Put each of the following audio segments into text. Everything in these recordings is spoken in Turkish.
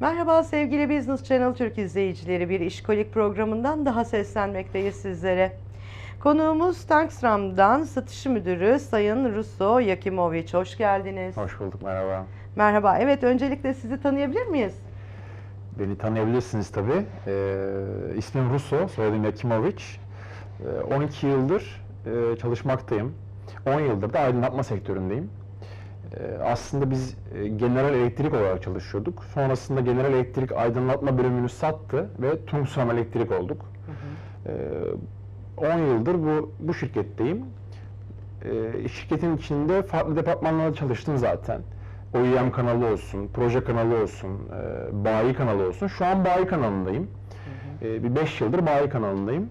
Merhaba sevgili Business Channel Türk izleyicileri. Bir işkolik programından daha seslenmekteyiz sizlere. Konuğumuz Tankstram'dan Satış Müdürü Sayın Russo Yakimovic. Hoş geldiniz. Hoş bulduk, merhaba. Merhaba. Evet, öncelikle sizi tanıyabilir miyiz? Beni tanıyabilirsiniz tabii. Ee, ismim Russo, soyadım Yakimovic. Ee, 12 yıldır e, çalışmaktayım. 10 yıldır da aydınlatma sektöründeyim. Ee, aslında biz e, General Elektrik olarak çalışıyorduk. Sonrasında General Elektrik aydınlatma bölümünü sattı ve Tungstram Elektrik olduk. Ee, 10 yıldır bu, bu şirketteyim. Ee, şirketin içinde farklı departmanlarda çalıştım zaten. OEM kanalı olsun, proje kanalı olsun, e, bayi kanalı olsun. Şu an bayi kanalındayım. E, bir 5 yıldır bayi kanalındayım.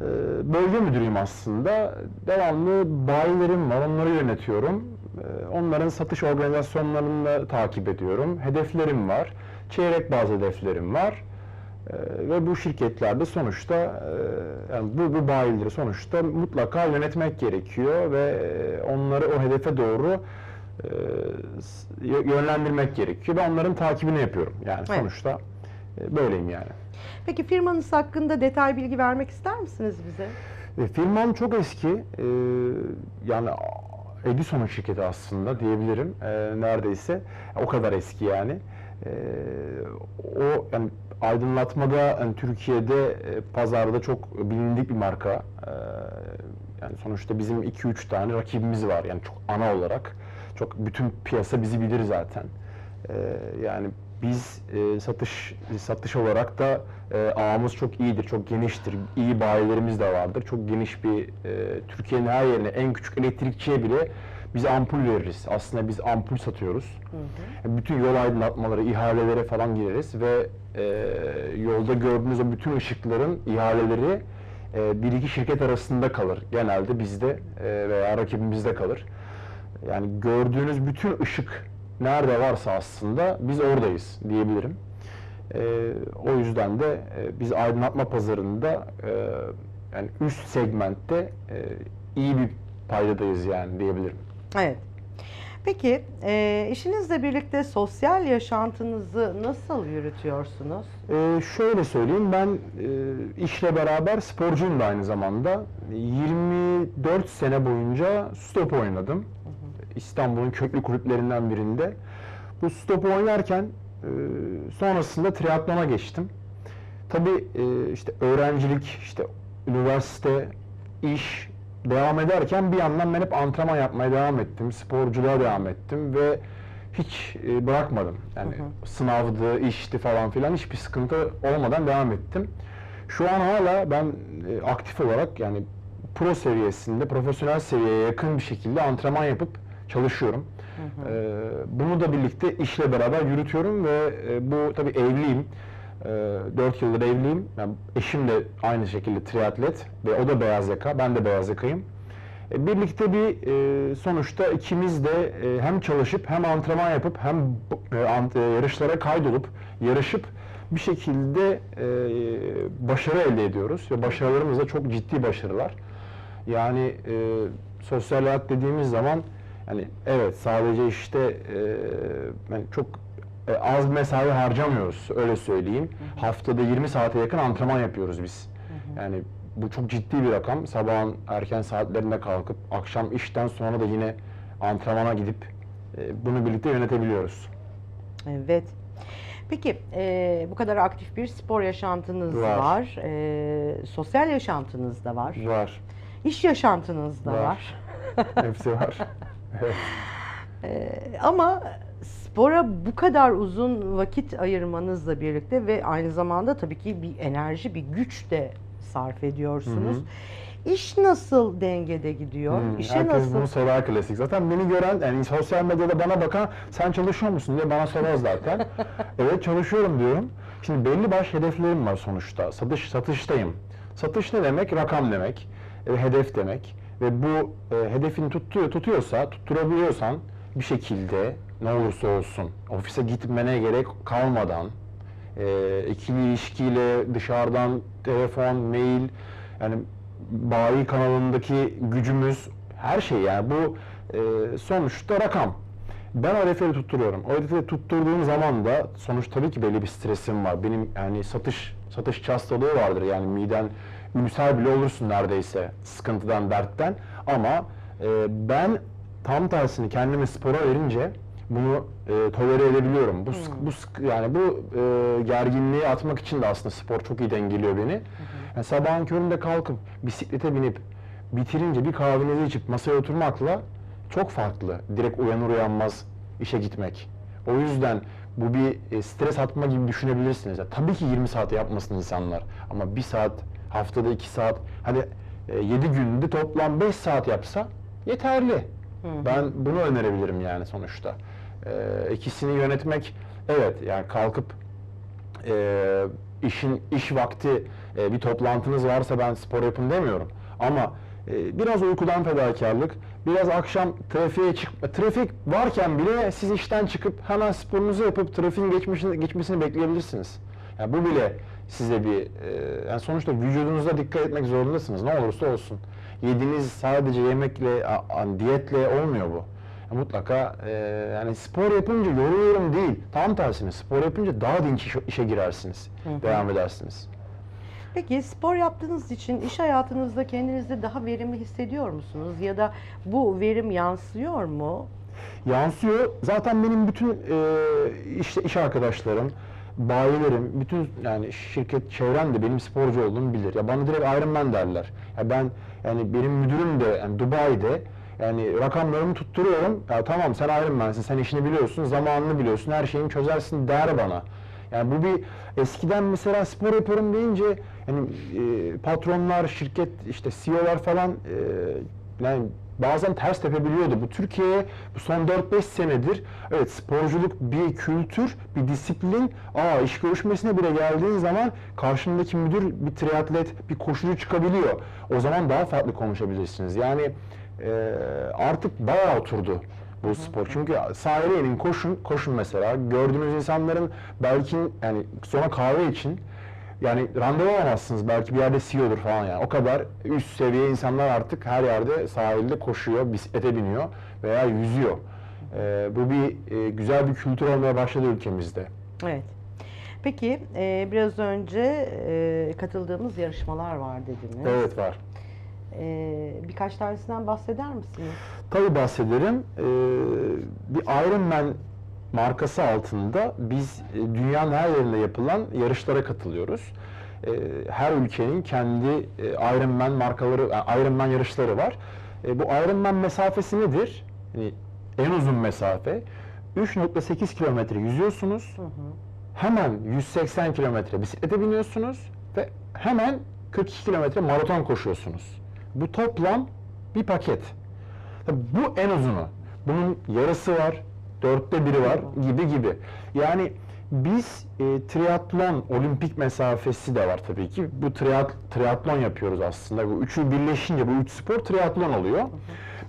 E, bölge müdürüyüm aslında. Devamlı bayilerim var, onları yönetiyorum. E, onların satış organizasyonlarını da takip ediyorum. Hedeflerim var. Çeyrek bazı hedeflerim var. E, ve bu şirketlerde sonuçta e, yani bu, bu bayileri sonuçta mutlaka yönetmek gerekiyor ve e, onları o hedefe doğru e, yönlendirmek gerekiyor. Ben onların takibini yapıyorum. Yani Evet. sonuçta e, böyleyim yani. Peki firmanız hakkında detay bilgi vermek ister misiniz bize? E, firmam çok eski. E, yani Edison'un şirketi aslında diyebilirim. E, neredeyse. O kadar eski yani. E, o yani aydınlatmada yani Türkiye'de e, pazarda çok bilindik bir marka. E, yani sonuçta bizim 2-3 tane rakibimiz var. Yani çok ana olarak. Çok bütün piyasa bizi bilir zaten. E, yani biz e, satış satış olarak da e, ağımız çok iyidir, çok geniştir. İyi bayilerimiz de vardır. Çok geniş bir e, Türkiye'nin her yerine en küçük elektrikçiye bile biz ampul veririz. Aslında biz ampul satıyoruz. Bütün yol aydınlatmaları, ihalelere falan gireriz ve e, yolda gördüğünüz o bütün ışıkların ihaleleri e, bir iki şirket arasında kalır. Genelde bizde e, veya rakibimizde kalır. Yani gördüğünüz bütün ışık nerede varsa aslında biz oradayız diyebilirim. Ee, o yüzden de e, biz aydınlatma pazarında e, yani üst segmentte e, iyi bir paydadayız yani diyebilirim. Evet. Peki, e, işinizle birlikte sosyal yaşantınızı nasıl yürütüyorsunuz? Ee, şöyle söyleyeyim ben e, işle beraber sporcuyum da aynı zamanda. 24 sene boyunca stop oynadım. İstanbul'un köklü kulüplerinden birinde. Bu stop oynarken e, sonrasında triatlona geçtim. Tabii e, işte öğrencilik, işte üniversite, iş devam ederken bir yandan ben hep antrenman yapmaya devam ettim. Sporculuğa devam ettim ve hiç e, bırakmadım. Yani sınavdı, işti falan filan hiçbir sıkıntı olmadan devam ettim. Şu an hala ben aktif olarak yani pro seviyesinde, profesyonel seviyeye yakın bir şekilde antrenman yapıp çalışıyorum. Ee, bunu da birlikte işle beraber yürütüyorum ve e, bu tabii evliyim. Ee, 4 yıldır evliyim. Yani eşim de aynı şekilde triatlet ve o da beyaz yaka, ben de beyaz yakayım. E, Birlikte bir e, sonuçta ikimiz de e, hem çalışıp hem antrenman yapıp hem e, ant- e, yarışlara kaydolup yarışıp bir şekilde e, başarı elde ediyoruz ve başarılarımız da çok ciddi başarılar. Yani e, sosyal hayat dediğimiz zaman yani evet sadece işte e, yani çok e, az mesai harcamıyoruz öyle söyleyeyim. Haftada 20 saate yakın antrenman yapıyoruz biz. Yani bu çok ciddi bir rakam. Sabahın erken saatlerinde kalkıp akşam işten sonra da yine antrenmana gidip e, bunu birlikte yönetebiliyoruz. Evet. Peki, e, bu kadar aktif bir spor yaşantınız var. Var. E, sosyal yaşantınız da var. Var. İş yaşantınız da var. Var. Hepsi var. Evet. E, ama spora bu kadar uzun vakit ayırmanızla birlikte ve aynı zamanda tabii ki bir enerji, bir güç de sarf ediyorsunuz. İş nasıl dengede gidiyor? Hmm, İşe herkes nasıl? bunu sorar klasik. Zaten beni gören, yani sosyal medyada bana bakan sen çalışıyor musun diye bana sorar zaten. evet çalışıyorum diyorum. Şimdi belli baş hedeflerim var sonuçta. Satış satıştayım. Satış ne demek? Rakam demek. E, hedef demek. Ve bu e, hedefini tutuyor, tutuyorsa, tutturabiliyorsan bir şekilde ne olursa olsun ofise gitmene gerek kalmadan e, ikili ilişkiyle dışarıdan telefon, mail yani bayi kanalındaki gücümüz her şey yani bu e, sonuçta rakam. Ben o hedefleri tutturuyorum. O hedefleri tutturduğum zaman da sonuç tabii ki belli bir stresim var. Benim yani satış satış hastalığı vardır. Yani miden ülser bile olursun neredeyse sıkıntıdan, dertten. Ama e, ben tam tersini kendimi spora verince bunu e, tolere edebiliyorum. Bu sık- bu yani bu e, gerginliği atmak için de aslında spor çok iyi dengeliyor beni. Yani sabahın köründe kalkıp bisiklete binip bitirince bir kahvenizi içip masaya oturmakla çok farklı. Direkt uyanır uyanmaz işe gitmek. O yüzden bu bir e, stres atma gibi düşünebilirsiniz. Ya, tabii ki 20 saate yapmasın insanlar. Ama bir saat, haftada 2 saat, hadi 7 günde toplam 5 saat yapsa yeterli. Ben bunu önerebilirim yani sonuçta. E, ikisini yönetmek, evet yani kalkıp e, işin iş vakti e, bir toplantınız varsa ben spor yapın demiyorum. Ama e, biraz uykudan fedakarlık, biraz akşam trafiğe çık trafik varken bile siz işten çıkıp hemen sporunuzu yapıp trafiğin geçmesini, geçmesini bekleyebilirsiniz. Yani bu bile size bir e, yani sonuçta vücudunuza dikkat etmek zorundasınız ne olursa olsun. Yediğiniz sadece yemekle, a- a- diyetle olmuyor bu. Mutlaka e, yani spor yapınca yoruluyorum değil. Tam tersine spor yapınca daha dinç işe, işe girersiniz. Devam edersiniz. Peki spor yaptığınız için iş hayatınızda kendinizi daha verimli hissediyor musunuz? Ya da bu verim yansıyor mu? Yansıyor. Zaten benim bütün e, işte iş arkadaşlarım, bayilerim, bütün yani şirket çevrem de benim sporcu olduğumu bilir. Ya bana direkt Ironman derler. Ya ben yani benim müdürüm de yani Dubai'de yani rakamlarımı tutturuyorum. Ya tamam sen Ironman'sin, sen işini biliyorsun, zamanını biliyorsun, her şeyini çözersin der bana. Yani bu bir eskiden mesela spor yapıyorum deyince yani e, patronlar, şirket işte CEO'lar falan e, yani bazen ters tepebiliyordu. Bu Türkiye'ye bu son 4-5 senedir evet sporculuk bir kültür, bir disiplin. Aa iş görüşmesine bile geldiğin zaman karşındaki müdür bir triatlet, bir koşucu çıkabiliyor. O zaman daha farklı konuşabilirsiniz. Yani e, artık bayağı oturdu bu spor. Çünkü sahile inin koşun, koşun mesela. Gördüğünüz insanların belki yani sonra kahve için yani randevu alamazsınız. Belki bir yerde CEO'dur falan yani. O kadar üst seviye insanlar artık her yerde sahilde koşuyor, bisiklete biniyor veya yüzüyor. Ee, bu bir e, güzel bir kültür olmaya başladı ülkemizde. Evet. Peki e, biraz önce e, katıldığımız yarışmalar var dediniz. Evet var. E, birkaç tanesinden bahseder misiniz? Tabii bahsederim. Ee, bir Ironman markası altında biz e, dünyanın her yerinde yapılan yarışlara katılıyoruz. Ee, her ülkenin kendi e, Ironman markaları, Ironman yarışları var. E, bu Ironman mesafesi nedir? Yani en uzun mesafe 3.8 kilometre yüzüyorsunuz. Hemen 180 kilometre bisiklete biniyorsunuz ve hemen 42 kilometre maraton koşuyorsunuz. Bu toplam bir paket. Bu en uzunu. Bunun yarısı var, dörtte biri var gibi gibi. Yani biz e, triatlon, olimpik mesafesi de var tabii ki. Bu triat, triatlon yapıyoruz aslında. Bu üçü birleşince bu üç spor triatlon oluyor.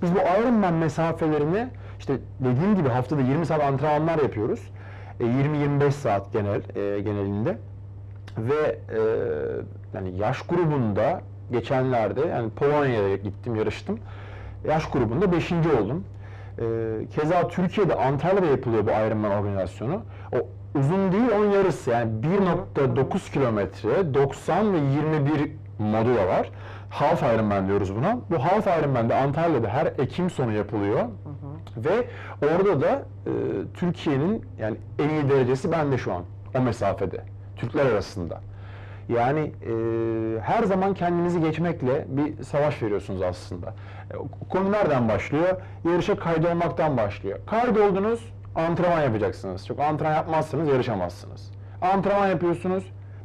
Biz bu Ironman mesafelerini işte dediğim gibi haftada 20 saat antrenmanlar yapıyoruz. E, 20-25 saat genel e, genelinde ve e, yani yaş grubunda geçenlerde yani Polonya'ya gittim yarıştım. Yaş grubunda 5. oldum. E, keza Türkiye'de Antalya'da yapılıyor bu Ironman organizasyonu. O uzun değil onun yarısı yani 1.9 kilometre 90 ve 21 modula var. Half Ironman diyoruz buna. Bu Half Ironman'de Antalya'da her Ekim sonu yapılıyor. Ve orada da e, Türkiye'nin yani en iyi derecesi bende şu an o mesafede. Türkler arasında. Yani e, her zaman kendinizi geçmekle bir savaş veriyorsunuz aslında. E, konu nereden başlıyor? Yarışa kaydolmaktan başlıyor. Kaydoldunuz, antrenman yapacaksınız. Çok antrenman yapmazsanız yarışamazsınız. Antrenman yapıyorsunuz,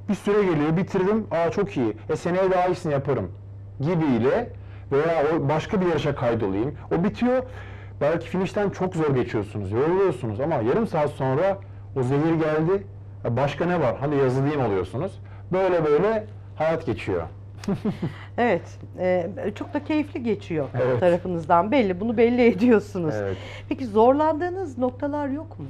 bir süre geliyor, bitirdim, aa çok iyi, e seneye daha iyisini yaparım gibiyle veya o başka bir yarışa kaydolayım. O bitiyor, belki finişten çok zor geçiyorsunuz, yoruluyorsunuz ama yarım saat sonra o zehir geldi, "E, başka ne var, hadi yazılayım oluyorsunuz. Böyle böyle hayat geçiyor. Evet, e, çok da keyifli geçiyor Evet. tarafınızdan belli. Bunu belli ediyorsunuz. Evet. Peki zorlandığınız noktalar yok mu?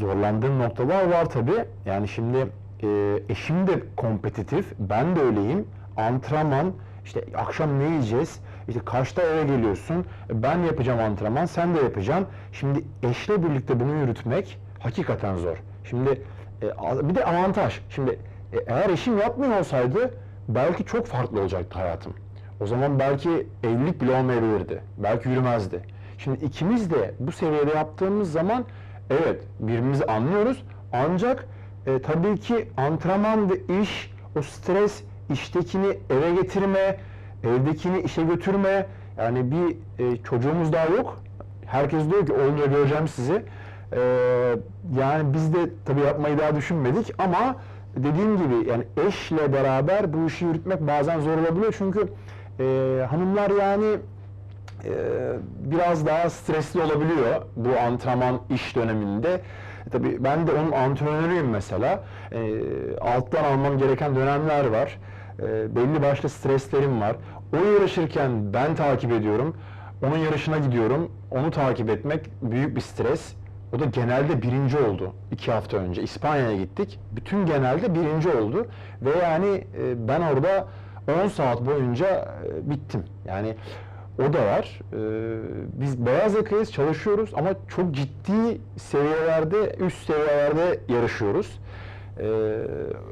Zorlandığım noktalar var tabii. Yani şimdi e, eşim de kompetitif, ben de öyleyim. Antrenman, işte akşam ne yiyeceğiz, İşte kaçta eve geliyorsun? E, Ben yapacağım antrenman, sen de yapacaksın. Şimdi eşle birlikte bunu yürütmek hakikaten zor. Şimdi e, bir de avantaj. Şimdi e, eğer eşim yapmıyor olsaydı belki çok farklı olacaktı hayatım. O zaman belki evlilik bile olmayabilirdi. Belki yürümezdi. Şimdi ikimiz de bu seviyede yaptığımız zaman evet birbirimizi anlıyoruz ancak e, tabii ki antrenman ve iş, o stres, iştekini eve getirme, evdekini işe götürme. Yani bir e, çocuğumuz daha yok. Herkes diyor ki olunca göreceğim sizi. E, yani biz de tabii yapmayı daha düşünmedik ama dediğim gibi yani eşle beraber bu işi yürütmek bazen zor olabiliyor çünkü e, hanımlar yani e, biraz daha stresli olabiliyor bu antrenman iş döneminde. E, tabii ben de onun antrenörüyüm mesela. E, alttan almam gereken dönemler var. E, belli başlı streslerim var. O yarışırken ben takip ediyorum. Onun yarışına gidiyorum. Onu takip etmek büyük bir stres. O da genelde birinci oldu iki hafta önce. İspanya'ya gittik. Bütün genelde birinci oldu. Ve yani e, ben orada 10 saat boyunca e, bittim. Yani o da var. Ee, biz beyaz yakayız, çalışıyoruz ama çok ciddi seviyelerde, üst seviyelerde yarışıyoruz.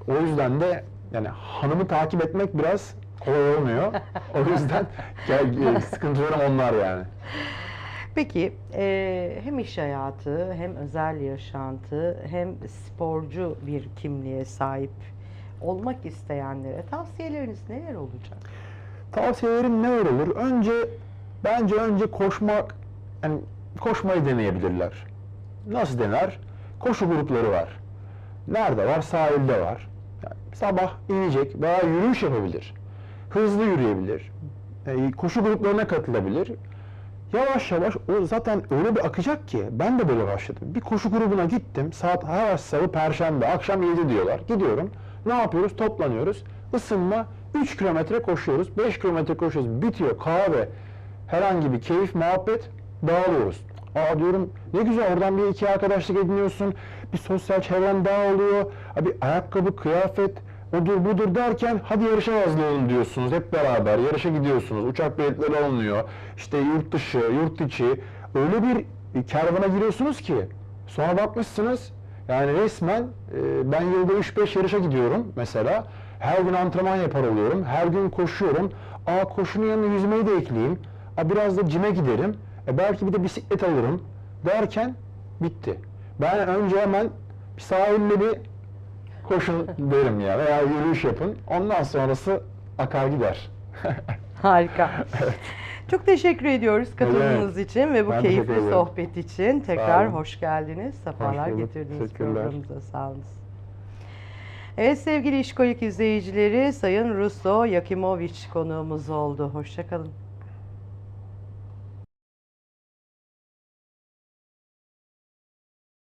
O yüzden de yani hanımı takip etmek biraz kolay olmuyor. O yüzden gel- sıkıntılarım onlar yani. Peki e, hem iş hayatı hem özel yaşantı hem sporcu bir kimliğe sahip olmak isteyenlere tavsiyeleriniz neler olacak? Tavsiyelerim neler olur? Önce bence önce koşmak yani koşmayı deneyebilirler. Nasıl dener? Koşu grupları var. Nerede var? Sahilde var. Yani sabah inecek veya yürüyüş yapabilir. Hızlı yürüyebilir. E, koşu gruplarına katılabilir. Yavaş yavaş o zaten öyle bir akacak ki ben de böyle başladım. Bir koşu grubuna gittim. Saat her salı perşembe akşam 7 diyorlar. Gidiyorum. Ne yapıyoruz? Toplanıyoruz. Isınma 3 kilometre koşuyoruz. 5 kilometre koşuyoruz. Bitiyor. Kahve. Herhangi bir keyif, muhabbet. Dağılıyoruz. Aa diyorum ne güzel oradan bir iki arkadaşlık ediniyorsun. Bir sosyal çevren daha oluyor. Bir ayakkabı, kıyafet, odur budur derken hadi yarışa hazırlanın diyorsunuz hep beraber yarışa gidiyorsunuz uçak biletleri alınıyor işte yurt dışı yurt içi. Öyle bir kervana giriyorsunuz ki sonra bakmışsınız yani resmen e, ben yılda 3-5 yarışa gidiyorum mesela her gün antrenman yapar oluyorum her gün koşuyorum aa koşunun yanına yüzmeyi de ekleyeyim aa, biraz da cime giderim e, belki bir de bisiklet alırım. derken bitti. Ben önce hemen sahilde bir koşun derim ya veya yürüyüş yapın. Ondan sonrası akar gider. Harika. Çok teşekkür ediyoruz katılımınız için ve bu Ben keyifli sohbet için. Tekrar hoş geldiniz. Sefalar bulduk. getirdiniz programımıza. Sağ olun. Evet sevgili İşkolik izleyicileri Sayın Russo Yakimovic konuğumuz oldu. Hoşçakalın.